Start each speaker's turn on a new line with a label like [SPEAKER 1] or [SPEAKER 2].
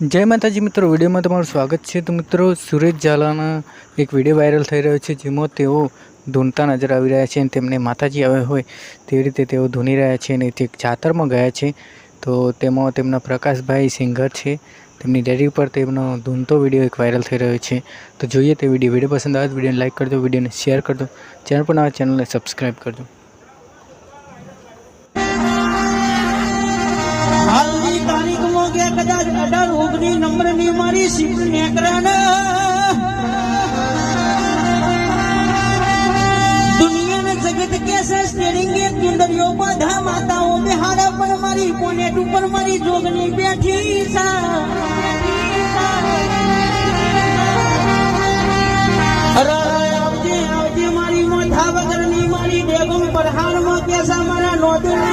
[SPEAKER 1] જય માતાજી મિત્રો, વિડીયોમાં તમારું સ્વાગત છે. તો મિત્રો સુરેશ ઝાલાના એક વીડિયો વાયરલ થઈ રહ્યો છે, જેમાં તેઓ ધૂનતા નજર આવી રહ્યા છે અને તેમને માતાજી આવ્યા હોય તેવી રીતે તેઓ ધૂની રહ્યા છે અને તે જાતરમાં ગયા છે. તો તેમાં તેમના પ્રકાશભાઈ સિંગર છે. તેમની ડેરી પર તેમનો ધૂનતો વીડિયો એક વાયરલ થઈ રહ્યો છે. તો જોઈએ તે વીડિયો. વીડિયો પસંદ આવે તો વિડીયોને લાઇક કરજો, વિડીયોને શેર કરજો. ચેનલ પર આ ચેનલને સબસ્ક્રાઈબ કરજો.
[SPEAKER 2] અઢાર ઓગણી નંબરની મારી સીટ દુનિયાને જગત કેસે સ્ટેરિંગે કિંદરીઓ બધા માતાઓ બેહાડા પર મારી કોનેટ ઉપર મારી જોગની બેઠી આવજે આવજે મારી મોઢા વગરની મારી બેગમ પરહારમાં કેસા મારા નોંધણી